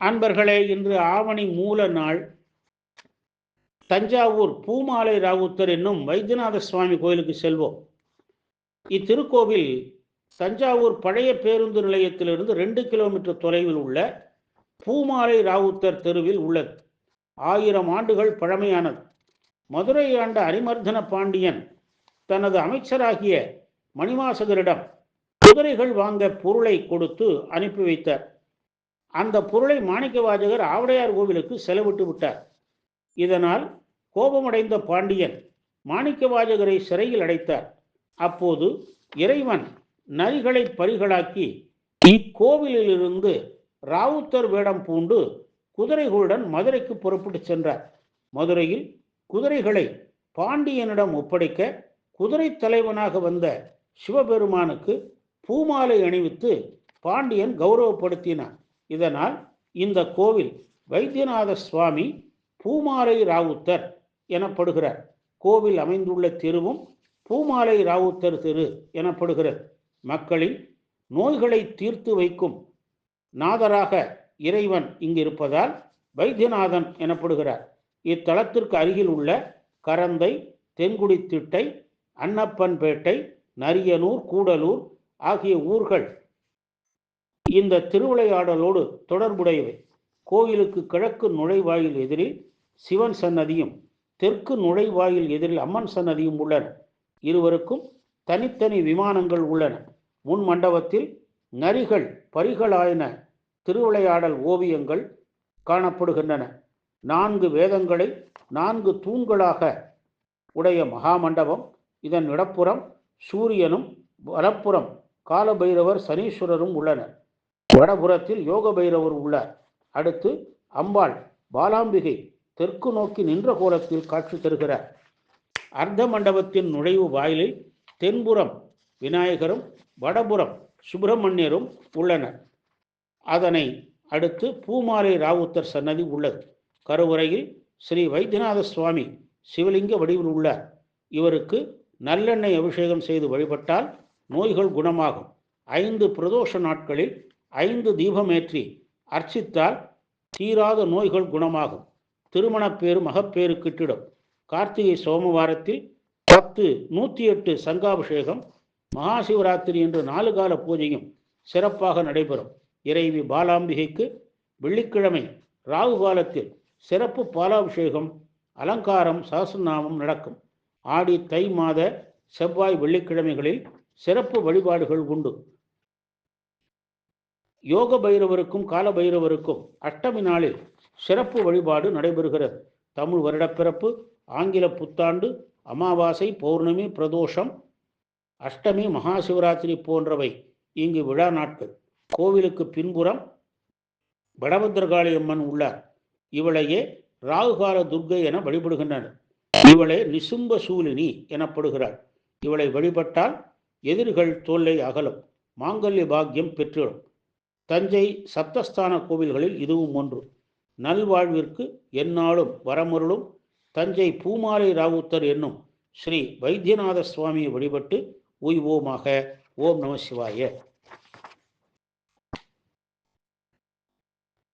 அன்பர்களே இன்று ஆவணி மூல நாள். தஞ்சாவூர் பூமாலை ராவுத்தர் என்னும் வைத்தியநாத சுவாமி கோயிலுக்கு செல்வோம். இத்திருக்கோவில் தஞ்சாவூர் பழைய பேருந்து நிலையத்திலிருந்து ரெண்டு கிலோமீட்டர் தொலைவில் உள்ள பூமாலை ராவுத்தர் தெருவில் உள்ளது. ஆயிரம் ஆண்டுகள் பழமையானது. மதுரை ஆண்ட அரிமர்தன பாண்டியன் தனது அமைச்சராகிய மணிவாசகரிடம் குதிரைகள் வாங்க பொருளை கொடுத்து அனுப்பி வைத்தார். அந்த பொருளை மாணிக்க வாஜகர் ஆவடையார் கோவிலுக்கு செலவிட்டு விட்டார். இதனால் கோபமடைந்த பாண்டியன் மாணிக்க வாஜகரை சிறையில் அடைத்தார். அப்போது இறைவன் நரிகளை பரிகளாக்கி இக்கோவிலிலிருந்து ராவுத்தர் வேடம் பூண்டு குதிரைகளுடன் மதுரைக்கு புறப்பட்டு சென்றார். மதுரையில் குதிரைகளை பாண்டியனிடம் ஒப்படைக்க குதிரை தலைவனாக வந்த சிவபெருமானுக்கு பூமாலை அணிவித்து பாண்டியன் கௌரவப்படுத்தினார் இதனால் இந்த கோவில் வைத்தியநாத சுவாமி பூமாலை ராவுத்தர் எனப்படுகிறார். கோவில் அமைந்துள்ள தெருவும் பூமாலை ராவுத்தர் தெரு எனப்படுகிறது. மக்களின் நோய்களை தீர்த்து வைக்கும் நாதராக இறைவன் இங்கு இருப்பதால் வைத்தியநாதன் எனப்படுகிறார். இத்தலத்திற்கு அருகில் உள்ள கரந்தை தென்குடித்திட்டை அன்னப்பன்பேட்டை நரியனூர் கூடலூர் ஆகிய ஊர்கள் இந்த திருவிளையாடலோடு தொடர்புடையவை. கோயிலுக்கு கிழக்கு நுழைவாயில் எதிரில் சிவன் சன்னதியும் தெற்கு நுழைவாயில் எதிரில் அம்மன் சன்னதியும் உள்ளன. இருவருக்கும் தனித்தனி விமானங்கள் உள்ளன. முன் மண்டபத்தில் நரிகள் பரிகளாயின. திருவிளையாடல் ஓவியங்கள் காணப்படுகின்றன. நான்கு வேதங்களை நான்கு தூண்களாக உடைய மகாமண்டபம் இதன் இடப்புறம் சூரியனும் வலப்புறம் காலபைரவர் சனீஸ்வரரும் உள்ளனர். வடபுறத்தில் யோக பைரவர் உள்ளார். அடுத்து அம்பாள் பாலாம்பிகை தெற்கு நோக்கி நின்ற கோலத்தில் காட்சி தருகிறார். அர்த்த மண்டபத்தின் நுழைவு வாயிலில் தென்புறம் விநாயகரும் வடபுறம் சுப்பிரமணியரும் உள்ளனர். அதனை அடுத்து பூமாலை ராவுத்தர் சன்னதி உள்ளது. கருவறையில் ஸ்ரீ வைத்தியநாத சுவாமி சிவலிங்க வடிவில் உள்ளார். இவருக்கு நல்லெண்ணெய் அபிஷேகம் செய்து வழிபட்டால் நோய்கள் குணமாகும். ஐந்து பிரதோஷ நாட்களில் ஐந்து தீபமேற்றி அர்ச்சித்தால் தீராத நோய்கள் குணமாகும். திருமணப்பேறு மகப்பேறு கிட்டிடும் கார்த்திகை சோமவாரத்தில் பத்து நூற்றி எட்டு சங்காபிஷேகம் மகாசிவராத்திரி என்று நாலு கால பூஜையும் சிறப்பாக நடைபெறும். இறைவி பாலாம்பிகைக்கு வெள்ளிக்கிழமை ராகு காலத்தில் சிறப்பு பாலாபிஷேகம் அலங்காரம் சகசநாமம் நடக்கும். ஆடி தை மாத செவ்வாய் வெள்ளிக்கிழமைகளில் சிறப்பு வழிபாடுகள் உண்டு. யோக பைரவருக்கும் கால பைரவருக்கும் அஷ்டமி நாளில் சிறப்பு வழிபாடு நடைபெறுகிறது. தமிழ் வருடப்பிறப்பு ஆங்கில புத்தாண்டு அமாவாசை பௌர்ணமி பிரதோஷம் அஷ்டமி மகாசிவராத்திரி போன்றவை இங்கு விழா நாட்கள். கோவிலுக்கு பின்புறம் வடபத்திரகாளி அம்மன் உள்ளார். இவளையே ராகுகால துர்கை என வழிபடுகின்றனர். இவளே நிசும்ப சூலினி எனப்படுகிறாள். இவளை வழிபட்டால் எதிரிகள் தொல்லை அகலும். மாங்கல்ய பாக்கியம் பெற்றிடும். தஞ்சை சப்தஸ்தான கோவில்களில் இதுவும் ஒன்று. நல்வாழ்விற்கு எந்நாளும் வரமருளும் தஞ்சை பூமாலை ராவுத்தர் என்னும் ஸ்ரீ வைத்தியநாத சுவாமியை வழிபட்டு உய்வோமாக. ஓம் நம சிவாய.